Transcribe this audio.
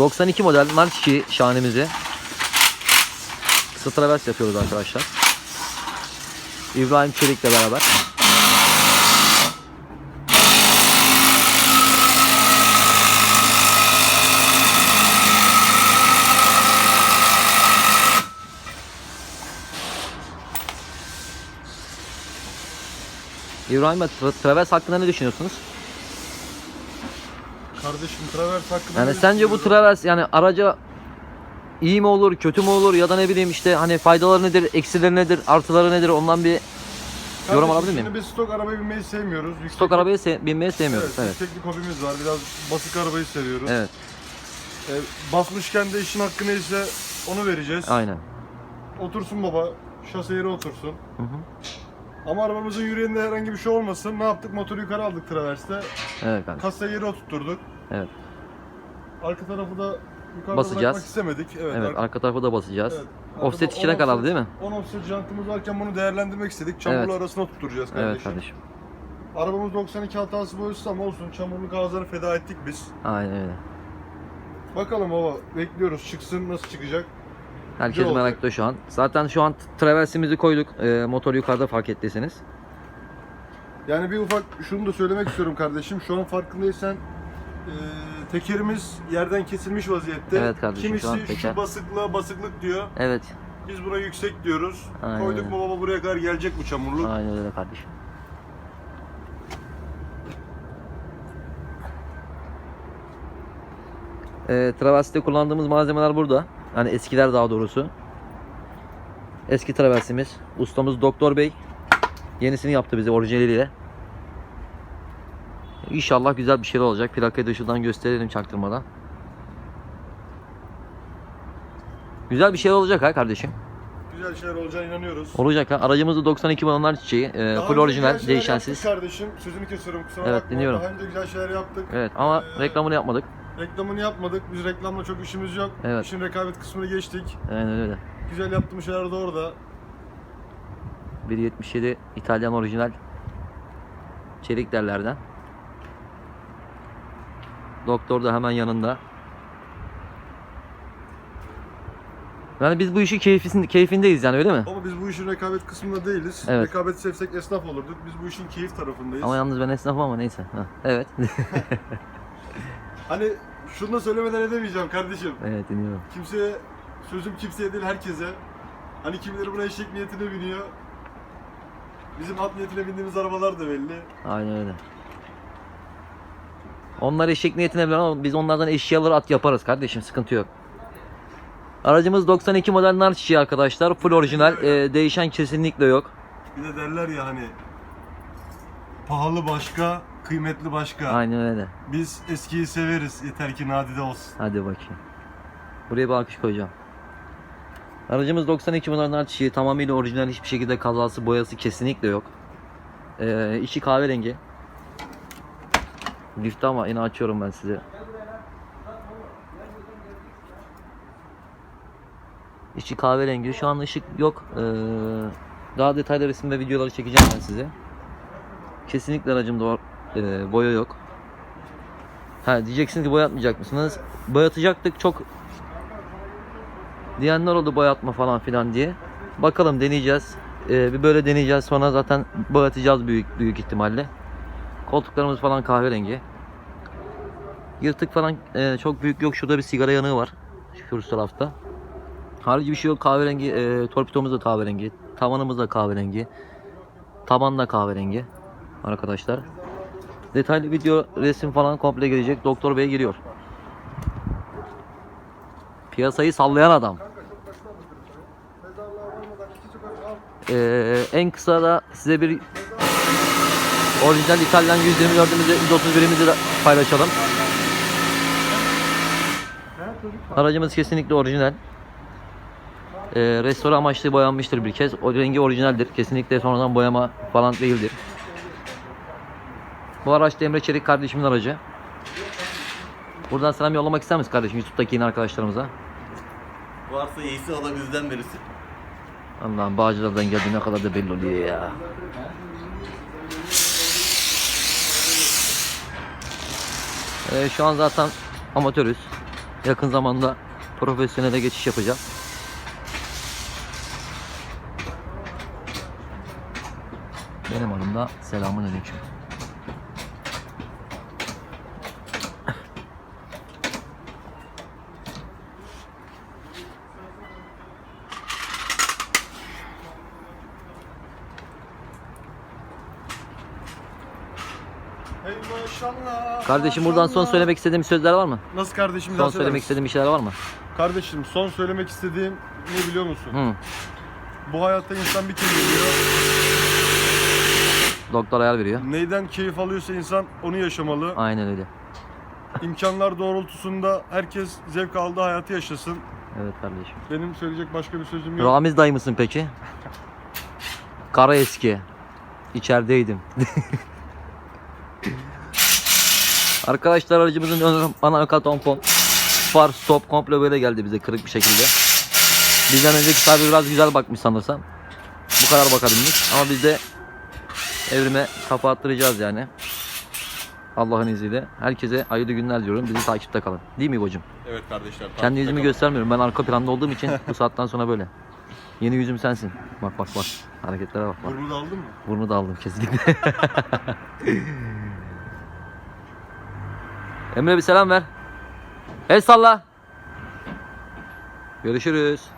92 model Mark 2 şahanemizi kısa travers yapıyoruz arkadaşlar. İbrahim Çelik'le beraber. İbrahim Bey, tra- travers hakkında ne düşünüyorsunuz? Kardeşim Travers hakkında Yani ne sence bu travers yani araca iyi mi olur, kötü mü olur ya da ne bileyim işte hani faydaları nedir, eksileri nedir, artıları nedir ondan bir yorum Kardeşim, alabilir miyim? Şimdi biz stok arabaya binmeyi sevmiyoruz. Yüksek, stok arabayı se- binmeyi sevmiyoruz. evet, Evet. Yükseklik hobimiz var. Biraz basık arabayı seviyoruz. Evet. E, basmışken de işin hakkı neyse onu vereceğiz. Aynen. Otursun baba. Şase yere otursun. Hı hı. Ama arabamızın yüreğinde herhangi bir şey olmasın. Ne yaptık? Motoru yukarı aldık Travers'te. Evet kardeşim. Kasayı yere oturtturduk. Evet. Arka tarafı da yukarıda Basacağız. bırakmak istemedik. Evet. Evet, arka- arka tarafa da basacağız. evet. Offset Arkada içine on karar offset- değil mi? 10 offset jantımız varken bunu değerlendirmek istedik. Çamurlu Evet. arasına tutturacağız kardeşim. Evet kardeşim. Arabamız 92 hatası boyusu ama olsun. Çamurluk ağızları feda ettik biz. Aynen öyle. Bakalım baba bekliyoruz çıksın nasıl çıkacak. Herkes olacak. merakta şu an. Zaten şu an traversimizi koyduk. Ee, motor yukarıda fark ettiyseniz. Yani bir ufak şunu da söylemek istiyorum kardeşim. Şu an farkındaysan e, tekerimiz yerden kesilmiş vaziyette. Evet kardeşim, Kimisi şu an teker- şu basıklığa basıklık diyor. Evet. Biz buna yüksek diyoruz. Aynen Koyduk mu baba buraya kadar gelecek bu çamurluk. Aynen öyle kardeşim. Ee, Traversi'de kullandığımız malzemeler burada. Yani eskiler daha doğrusu. Eski Traversi'miz. Ustamız Doktor Bey. Yenisini yaptı bize orijinaliyle. İnşallah güzel bir şey olacak. Plakayı da şuradan gösterelim çaktırmadan. Güzel bir şey olacak ha kardeşim. Güzel şeyler olacağına inanıyoruz. Olacak ha. Aracımızda 92 balonlar çiçeği. E, full orijinal, değişensiz. kardeşim. Sözünü kesiyorum kusura Evet, bakma. dinliyorum. Daha önce güzel şeyler yaptık. Evet ama Ee, reklamını yapmadık. Reklamını yapmadık. Biz reklamla çok işimiz yok. Evet. İşin rekabet kısmını geçtik. Aynen öyle. Güzel yaptığımız şeyler de orada. 1.77 İtalyan orijinal çelik derlerden. Doktor da hemen yanında. Yani biz bu işi keyfin, keyfindeyiz yani öyle mi? Ama biz bu işin rekabet kısmında değiliz. Evet. Rekabet sevsek esnaf olurduk. Biz bu işin keyif tarafındayız. Ama yalnız ben esnafım ama neyse. Ha, evet. Hani şunu da söylemeden edemeyeceğim kardeşim. evet dinliyorum. Kimseye, sözüm kimseye değil herkese. Hani kimileri buna eşek niyetine biniyor. Bizim at niyetine bindiğimiz arabalar da belli. Aynen öyle. Onlar eşek niyetine bilen ama biz onlardan eşyaları at yaparız kardeşim sıkıntı yok. Aracımız 92 model nar çiçeği arkadaşlar. Full orijinal. Ee, değişen kesinlikle yok. Bir de derler ya hani pahalı başka, kıymetli başka. Aynen öyle. Biz eskiyi severiz. Yeter ki nadide olsun. Hadi bakayım. Buraya bir alkış koyacağım. Aracımız 92 model nar çiçeği. Tamamıyla orijinal. Hiçbir şekilde kazası boyası kesinlikle yok. Ee, içi kahverengi. Lifti ama yine açıyorum ben size. İçi kahverengi. Şu an ışık yok. Ee, daha detaylı resim ve videoları çekeceğim ben size. Kesinlikle aracımda o- e, boya yok. Ha diyeceksiniz ki boyatmayacak mısınız? Boyatacaktık çok diyenler oldu boyatma falan filan diye. Bakalım deneyeceğiz. Ee, bir böyle deneyeceğiz sonra zaten boyatacağız büyük büyük ihtimalle. Koltuklarımız falan kahverengi. Yırtık falan e, çok büyük yok. Şurada bir sigara yanığı var. Şu tarafta. Harici bir şey yok. Kahverengi. E, torpidomuz da kahverengi. Tavanımız da kahverengi. Taban da kahverengi. Arkadaşlar. Detaylı video, resim falan komple gelecek. Doktor Bey geliyor. Piyasayı sallayan adam. Ee, en kısa da size bir orijinal İtalyan 124'ümüzü 131'imizi de paylaşalım. Aracımız kesinlikle orijinal. Ee, restore amaçlı boyanmıştır bir kez. O rengi orijinaldir. Kesinlikle sonradan boyama falan değildir. Bu araç da Emre Çelik kardeşimin aracı. Buradan selam yollamak ister misin kardeşim YouTube'daki yine arkadaşlarımıza? Varsa iyisi o da bizden birisi. Allah'ım Bağcılar'dan geldi ne kadar da belli oluyor ya. Ee, şu an zaten amatörüz. yakın zamanda profesyonele geçiş yapacağız. Benim adım da selamun aleyküm. Maşallah. Kardeşim buradan son maşallah. söylemek istediğim sözler var mı? Nasıl kardeşim? Son söylemek istediğim bir şeyler var mı? Kardeşim son söylemek istediğim ne biliyor musun? Hı. Bu hayatta insan bir kere geliyor. Doktor ayar veriyor. Neyden keyif alıyorsa insan onu yaşamalı. Aynen öyle. İmkanlar doğrultusunda herkes zevk aldığı hayatı yaşasın. Evet kardeşim. Benim söyleyecek başka bir sözüm yok. Ramiz dayı mısın peki? Kara eski. İçerideydim. Arkadaşlar aracımızın ön ana arka tampon far stop komple böyle geldi bize kırık bir şekilde. Bizden önceki sahibi biraz güzel bakmış sanırsam. Bu kadar bakabilmiş ama biz de evrime kafa attıracağız yani. Allah'ın izniyle. Herkese hayırlı günler diyorum. Bizi takipte kalın. Değil mi İbo'cum? Evet kardeşler. Kendi yüzümü kalın. göstermiyorum. Ben arka planda olduğum için bu saatten sonra böyle. Yeni yüzüm sensin. Bak bak bak. Hareketlere bak bak. Burnu da aldın mı? Burnu da aldım kesinlikle. Emre bir selam ver. El salla. Görüşürüz.